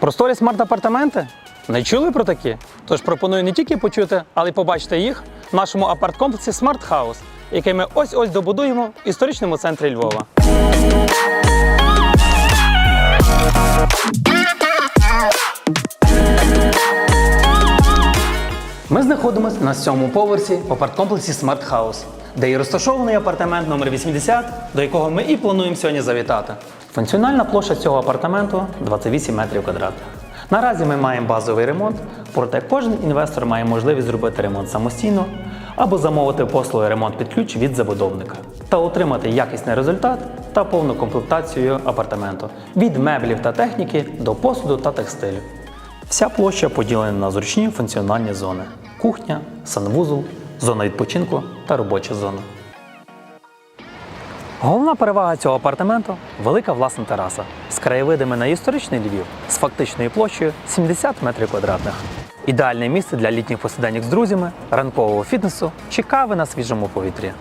Просторі смарт-апартаменти? Не чули про такі? Тож пропоную не тільки почути, але й побачити їх в нашому апарт-комплексі Smart House, який ми ось-ось добудуємо в історичному центрі Львова. Ми знаходимося на сьомому поверсі в апарт-комплексі Smart House, де і розташований апартамент номер 80, до якого ми і плануємо сьогодні завітати. Функціональна площа цього апартаменту 28 метрів квадратних. Наразі ми маємо базовий ремонт, проте кожен інвестор має можливість зробити ремонт самостійно або замовити послуги ремонт під ключ від забудовника та отримати якісний результат та повну комплектацію апартаменту від меблів та техніки до посуду та текстилю. Вся площа поділена на зручні функціональні зони: кухня, санвузол, зона відпочинку та робоча зона. Головна перевага цього апартаменту велика власна тераса з краєвидами на історичний Львів з фактичною площею 70 метрів квадратних. Ідеальне місце для літніх посиденьок з друзями, ранкового фітнесу чи кави на свіжому повітрі.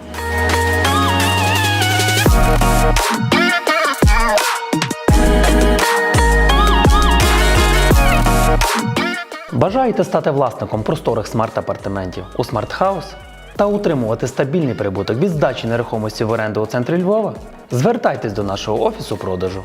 Бажаєте стати власником просторих смарт-апартаментів у смарт-хаус та утримувати стабільний прибуток від здачі нерухомості в оренду у центрі Львова? Звертайтесь до нашого офісу продажу.